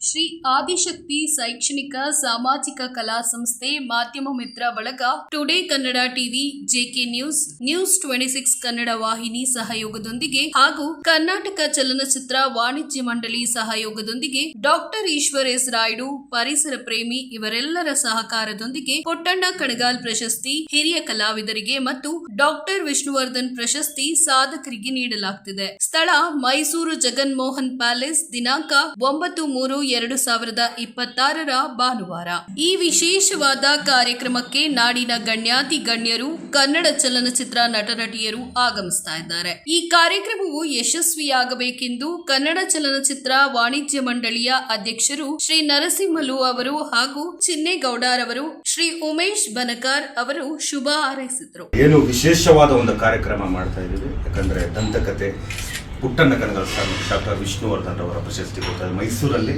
ಶ್ರೀ ಆದಿಶಕ್ತಿ ಶೈಕ್ಷಣಿಕ ಸಾಮಾಜಿಕ ಕಲಾ ಸಂಸ್ಥೆ ಮಾಧ್ಯಮ ಮಿತ್ರ ಬಳಗ today Kannada TV JK news news twenty six Kannada ವಾಹಿನಿ ಸಹಯೋಗದೊಂದಿಗೆ ಹಾಗೂ ಕರ್ನಾಟಕ ಚಲನಚಿತ್ರ ವಾಣಿಜ್ಯ ಮಂಡಳಿ ಸಹಯೋಗದೊಂದಿಗೆ ಡಾಕ್ಟರ್ ಈಶ್ವರ್ ಎಸ್ ರಾಯ್ಡು, ಪರಿಸರ ಪ್ರೇಮಿ ಇವರೆಲ್ಲರ ಸಹಕಾರದೊಂದಿಗೆ ಪೊಟ್ಟಣ್ಣ ಕಣಗಾಲ್ ಪ್ರಶಸ್ತಿ, ಹಿರಿಯ ಕಲಾವಿದರಿಗೆ ಮತ್ತು ಡಾಕ್ಟರ್ ವಿಷ್ಣುವರ್ಧನ್ ಪ್ರಶಸ್ತಿ ಸಾಧಕರಿಗೆ ನೀಡಲಾಗುತ್ತಿದೆ ಸ್ಥಳ ಮೈಸೂರು ಜಗನ್ಮೋಹನ್ ಪ್ಯಾಲೇಸ್, ದಿನಾಂಕ ಒಂಬತ್ತು ಮೂರು ಎರಡು ಸಾವಿರದ ಇಪ್ಪತ್ತಾರರ ಭಾನುವಾರ. ಈ ವಿಶೇಷವಾದ ಕಾರ್ಯಕ್ರಮಕ್ಕೆ ನಾಡಿನ ಗಣ್ಯಾತಿ ಗಣ್ಯರು ಕನ್ನಡ ಚಲನಚಿತ್ರ ನಟನಟಿಯರು ಆಗಮಿಸ್ತಾ ಇದ್ದಾರೆ. ಈ ಕಾರ್ಯಕ್ರಮವು ಯಶಸ್ವಿಯಾಗಬೇಕೆಂದು ಕನ್ನಡ ಚಲನಚಿತ್ರ ವಾಣಿಜ್ಯ ಮಂಡಳಿಯ ಅಧ್ಯಕ್ಷರು ಶ್ರೀ ನರಸಿಂಹಲು ಅವರು ಹಾಗೂ ಚಿನ್ನೇಗೌಡರವರು ಶ್ರೀ ಉಮೇಶ್ ಬನಕಾರ್ ಅವರು ಶುಭ ಹಾರೈಸಿದರು. ಏನು ವಿಶೇಷವಾದ ಒಂದು ಕಾರ್ಯಕ್ರಮ ಮಾಡ್ತಾ ಇದ್ದೀವಿ ಯಾಕಂದ್ರೆ ದಂತಕತೆ ಪುಟ್ಟಣ್ಣ ಕನಗಲ್ ಸರ್ ಡಾಕ್ಟರ್ ವಿಷ್ಣುವರ್ಧನ್ ಅವರ ಪ್ರಶಸ್ತಿ ಕೊಡ್ತಾರೆ ಮೈಸೂರಲ್ಲಿ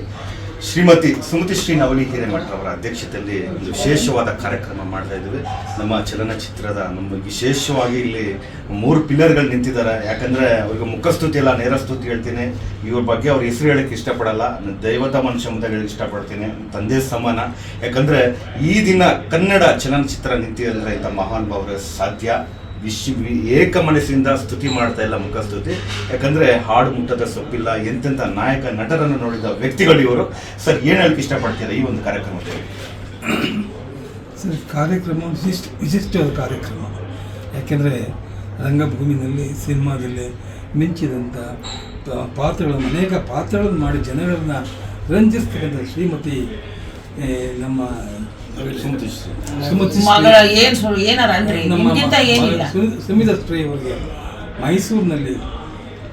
ಶ್ರೀಮತಿ ಸುಮತಿ ಶ್ರೀ ನವಲಿ ಹಿರೇಮಠ ಅವರ ಅಧ್ಯಕ್ಷತೆಯಲ್ಲಿ ಒಂದು ವಿಶೇಷವಾದ ಕಾರ್ಯಕ್ರಮ ಮಾಡ್ತಾ ಇದ್ದೀವಿ. ನಮ್ಮ ಚಲನಚಿತ್ರದ ನಮ್ಮ ವಿಶೇಷವಾಗಿ ಇಲ್ಲಿ ಮೂರು ಪಿಲ್ಲರ್ಗಳು ನಿಂತಿದ್ದಾರೆ. ಯಾಕಂದರೆ ಅವ್ರಿಗೆ ಮುಖಸ್ತುತಿ ನೇರ ಸ್ತುತಿ ಹೇಳ್ತೀನಿ. ಇವ್ರ ಬಗ್ಗೆ ಅವ್ರ ಹೆಸರು ಹೇಳಕ್ಕೆ ಇಷ್ಟಪಡಲ್ಲ. ದೈವತ ಮನುಷ್ಯ ಅಂತ ಹೇಳಕ್ಕೆ ಇಷ್ಟಪಡ್ತೀನಿ. ತಂದೆ ಸಮಾನ. ಯಾಕಂದರೆ ಈ ದಿನ ಕನ್ನಡ ಚಲನಚಿತ್ರ ನಿಂತಿದ್ರೆ ಇಂಥ ಮಹಾನ್ ಭಾವರ ಸಾಧ್ಯ. ವಿಶ್ವ ಏಕ ಮನಸ್ಸಿಂದ ಸ್ತುತಿ ಮಾಡ್ತಾ ಇಲ್ಲ ಮುಖಸ್ತುತಿ. ಯಾಕಂದ್ರೆ ಹಾಡು ಮುಟ್ಟದ ಸೊಪ್ಪಿಲ್ಲ, ಎಂತೆಂಥ ನಾಯಕ, ನಟರನ್ನು ನೋಡಿದ ವ್ಯಕ್ತಿಗಳು ಇವರು. ಸರ್, ಏನು ಹೇಳಕ್ಕೆ ಇಷ್ಟಪಡ್ತೀರಾ ಈ ಒಂದು ಕಾರ್ಯಕ್ರಮದಲ್ಲಿ ಸರ್, ಕಾರ್ಯಕ್ರಮ ವಿಶಿಷ್ಟ, ವಿಶಿಷ್ಟವಾದ ಕಾರ್ಯಕ್ರಮ. ಯಾಕೆಂದರೆ ರಂಗಭೂಮಿನಲ್ಲಿ, ಸಿನಿಮಾದಲ್ಲಿ ಮಿಂಚಿದಂಥ ಪಾತ್ರಗಳನ್ನು, ಅನೇಕ ಪಾತ್ರಗಳನ್ನು ಮಾಡಿ ಜನಗಳನ್ನ ರಂಜಿಸ್ತಕ್ಕಂಥ ಶ್ರೀಮತಿ ನಮ್ಮ ಸುಮತಿ ಸುಮತಿ ಮಗಳ ಏನ್ ಸುಳ್ಳು ಏನಾರ ನಿಮ್ಗಿಂತ ಏನಿಲ್ಲ. ಅವರಿಗೆ ಮೈಸೂರಿನಲ್ಲಿ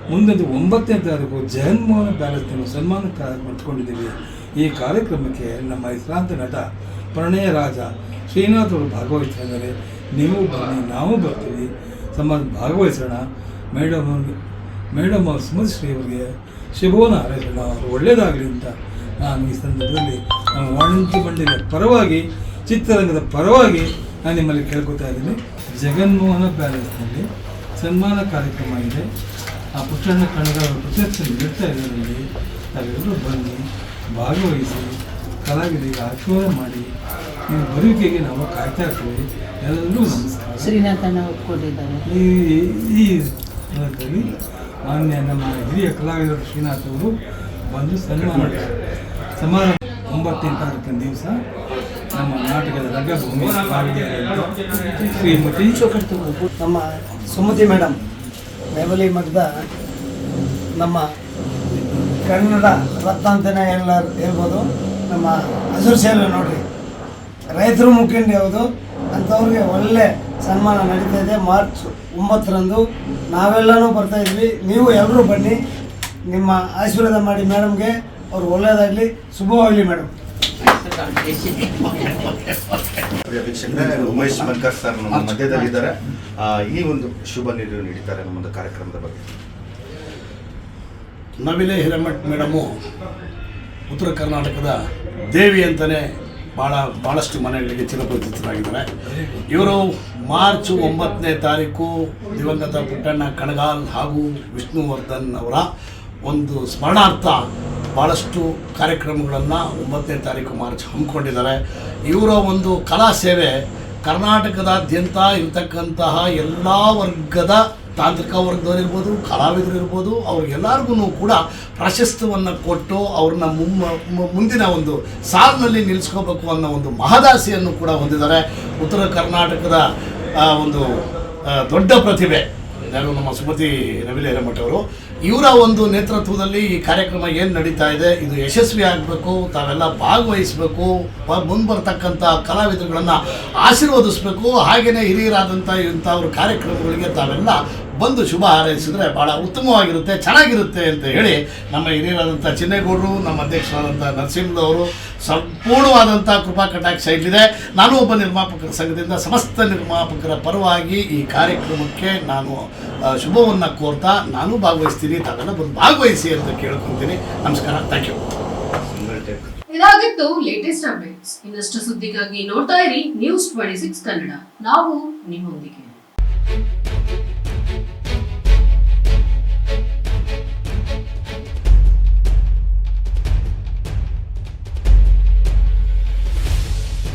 ಮುಂದೊಂದು ಒಂಬತ್ತನೇ ತಾರೀಕು ಜಗನ್ಮೋಹನ ಪ್ಯಾಲೇಸ್ನಲ್ಲಿ ಸನ್ಮಾನ ಇಟ್ಕೊಂಡಿದ್ದೀವಿ ಈ ಕಾರ್ಯಕ್ರಮಕ್ಕೆ ನಮ್ಮ ಹೆಸರಾಂತ ನಟ ಪ್ರಣಯ ರಾಜ ಶ್ರೀನಾಥ್ ಅವರು ಭಾಗವಹಿಸ್ತಾ ಇದ್ದಾರೆ ನೀವು ಬನ್ನಿ ನಾವು ಬರ್ತೀವಿ. ಸಮಾಜ ಭಾಗವಹಿಸೋಣ. ಮೇಡಮ್ ಅವ್ರಿಗೆ ಮೇಡಮ್ ಅವರು ಸುಮತಿ ಶ್ರೀ ಅವರಿಗೆ ಶುಭವನ್ನು ಹಾರೈಸೋಣ ಅವರು ಒಳ್ಳೆಯದಾಗಲಿ ಅಂತ ನಾನು ಈ ಸಂದರ್ಭದಲ್ಲಿ ವಾಣಿಜ್ಯ ಮಂಡಳಿಯ ಪರವಾಗಿ ಚಿತ್ರರಂಗದ ಪರವಾಗಿ ನಾನು ನಿಮ್ಮಲ್ಲಿ ಕೇಳ್ಕೊತಾ ಇದ್ದೀನಿ. ಜಗನ್ಮೋಹನ ಪ್ಯಾಲೇಸ್ನಲ್ಲಿ ಸನ್ಮಾನ ಕಾರ್ಯಕ್ರಮ ಇದೆ. ಆ ಪುಟ್ಟಣ್ಣ ಕಣಗಾರ ಪ್ರಶಸ್ತಿ ನೀಡ್ತಾ ಇದ್ದಾರೆ ಇಲ್ಲಿ ತಾವೆಲ್ಲರೂ ಬನ್ನಿ ಭಾಗವಹಿಸಿ ಕಲಾವಿದರಿಗೆ ಆಶೀರ್ವಾದ ಮಾಡಿ ನಿಮ್ಮ ಬರುವಿಕೆಗೆ ನಾವು ಕಾಯ್ತಾ ಇರ್ತೀವಿ. ಎಲ್ಲರೂ ನಮಸ್ಕಾರ. ಶ್ರೀನಾಥನ ಒಪ್ಕೊಂಡಿದ್ದಾರೆ. ಈ ಈ ಸಂದರ್ಭದಲ್ಲಿ ಮಾನ್ಯ ನಮ್ಮ ಹಿರಿಯ ಕಲಾವಿದರು ಶ್ರೀನಾಥ್ ಅವರು ಬಂದು ಸನ್ಮಾನ ಸಮಾರಂಭ ಒಂಬತ್ತನೇ ತಾರೀಕಿನ ದಿವಸ ನಮ್ಮ ನಾಟಕದ ರಂಗಭೂಮಿ ಶ್ರೀಮತಿ ನಮ್ಮ ಸುಮತಿ ಮೇಡಮ್ ಬೆವಲಿ ಮಠದ ನಮ್ಮ ಕನ್ನಡ ರತ್ನ ಅಂತಲೇ ಎಲ್ಲ ಹೇಳ್ಬೋದು. ನಮ್ಮ ಹಸಿರು ಸೇವೆ ನೋಡ್ರಿ, ರೈತರು ಮುಖಂಡ ಯಾವುದು ಅಂಥವ್ರಿಗೆ ಒಳ್ಳೆ ಸನ್ಮಾನ ನಡೀತಾ ಇದೆ. ಮಾರ್ಚ್ ಒಂಬತ್ತರಂದು ನಾವೆಲ್ಲನೂ ಬರ್ತಾಯಿದ್ವಿ ನೀವು ಎಲ್ಲರೂ ಬನ್ನಿ, ನಿಮ್ಮ ಆಶೀರ್ವಾದ ಮಾಡಿ ಮೇಡಮ್ಗೆ. ಅವ್ರು ಒಳ್ಳೆಯದಾಗಲಿ ಶುಭವಾಗಲಿ ಮೇಡಮ್ ಪ್ರಿಯ ವೀಕ್ಷಕರೇ, ಉಮೇಶ್ ಮಲ್ಕರ್ ಸರ್ ನಮ್ಮ ಮಧ್ಯದಲ್ಲಿದ್ದಾರೆ. ಈ ಒಂದು ಶುಭ ನಿಲುವು ನೀಡಿದ್ದಾರೆ ನಮ್ಮ ಒಂದು ಕಾರ್ಯಕ್ರಮದ ಬಗ್ಗೆ. ನವಿಲೆ ಹಿರೇಮಠ್ ಮೇಡಮು ಉತ್ತರ ಕರ್ನಾಟಕದ ದೇವಿ ಅಂತಲೇ ಭಾಳ ಭಾಳಷ್ಟು ಮನೆಗಳಿಗೆ ಚಿರಪರಿಚಿತರಾಗಿದ್ದಾರೆ. ಇವರು ಮಾರ್ಚ್ ಒಂಬತ್ತನೇ ತಾರೀಕು ದಿವಂಗತ ಪುಟ್ಟಣ್ಣ ಕಣಗಾಲ್ ಹಾಗೂ ವಿಷ್ಣುವರ್ಧನ್ ಅವರ ಒಂದು ಸ್ಮರಣಾರ್ಥ ಭಾಳಷ್ಟು ಕಾರ್ಯಕ್ರಮಗಳನ್ನು ಒಂಬತ್ತನೇ ತಾರೀಕು ಮಾರ್ಚ್ ಹಮ್ಮಿಕೊಂಡಿದ್ದಾರೆ. ಇವರ ಒಂದು ಕಲಾ ಸೇವೆ ಕರ್ನಾಟಕದಾದ್ಯಂತ ಇರತಕ್ಕಂತಹ ಎಲ್ಲ ವರ್ಗದ ತಾಂತ್ರಿಕ ವರ್ಗದವರಿರ್ಬೋದು ಕಲಾವಿದರು ಇರ್ಬೋದು ಅವ್ರಿಗೆಲ್ಲರಿಗೂ ಕೂಡ ಪ್ರಾಶಸ್ತ್ಯವನ್ನು ಕೊಟ್ಟು ಅವ್ರನ್ನ ಮುಂದಿನ ಒಂದು ಸಾಲಿನಲ್ಲಿ ನಿಲ್ಲಿಸ್ಕೋಬೇಕು ಅನ್ನೋ ಒಂದು ಮಹದಾಸೆಯನ್ನು ಕೂಡ ಹೊಂದಿದ್ದಾರೆ. ಉತ್ತರ ಕರ್ನಾಟಕದ ಒಂದು ದೊಡ್ಡ ಪ್ರತಿಭೆ. ಯಾರು ನಮ್ಮ ಸುಮತಿ ಹಿರೇಮಠ ಅವರು. ಇವರ ಒಂದು ನೇತೃತ್ವದಲ್ಲಿ ಈ ಕಾರ್ಯಕ್ರಮ ಏನು ನಡೀತಾ ಇದೆ, ಇದು ಯಶಸ್ವಿ ಆಗಬೇಕು, ತಾವೆಲ್ಲ ಭಾಗವಹಿಸಬೇಕು ಮುಂದೆ ಬರ್ತಕ್ಕಂಥ ಕಲಾವಿದರುಗಳನ್ನು ಆಶೀರ್ವದಿಸಬೇಕು ಹಾಗೆಯೇ ಹಿರಿಯರಾದಂಥ ಇಂಥವ್ರ ಕಾರ್ಯಕ್ರಮಗಳಿಗೆ ತಾವೆಲ್ಲ ಬಂದು ಶುಭ ಹಾರೈಸಿದ್ರೆ ಭಾಳ ಉತ್ತಮವಾಗಿರುತ್ತೆ, ಚೆನ್ನಾಗಿರುತ್ತೆ ಅಂತ ಹೇಳಿ ನಮ್ಮ ಹಿರಿಯರಾದಂಥ ಚಿನ್ನೇಗೌಡರು, ನಮ್ಮ ಅಧ್ಯಕ್ಷರಾದಂಥ ನರಸಿಂಹದವರು ಸಂಪೂರ್ಣವಾದಂಥ ಕೃಪಾ ಕಟಾಕ್ಷ ಇಲ್ಲಿದೆ. ನಾನು ಒಬ್ಬ ನಿರ್ಮಾಪಕರ ಸಂಘದಿಂದ ಸಮಸ್ತ ನಿರ್ಮಾಪಕರ ಪರವಾಗಿ ಈ ಕಾರ್ಯಕ್ರಮಕ್ಕೆ ನಾನು ಶುಭವನ್ನು ಕೋರ್ತಾ ನಾನು ಭಾಗವಹಿಸ್ತೀನಿ, ತಾವೆಲ್ಲ ಬಂದು ಭಾಗವಹಿಸಿ ಅಂತ ಕೇಳ್ಕೊತೀನಿ ನಮಸ್ಕಾರ ಥ್ಯಾಂಕ್ ಯು ಇದಾಗಿತ್ತು ಲೇಟೆಸ್ಟ್ ಅಪ್ಡೇಟ್ಸ್ ಇನ್ನಷ್ಟು ಸುದ್ದಿಗಾಗಿ ನೋಡ್ತಾ ಇರಿ ನ್ಯೂಸ್ ಟ್ವೆಂಟಿ ಸಿಕ್ಸ್ ಕನ್ನಡ. ನಾವು ನಿಮ್ಮೊಂದಿಗೆ.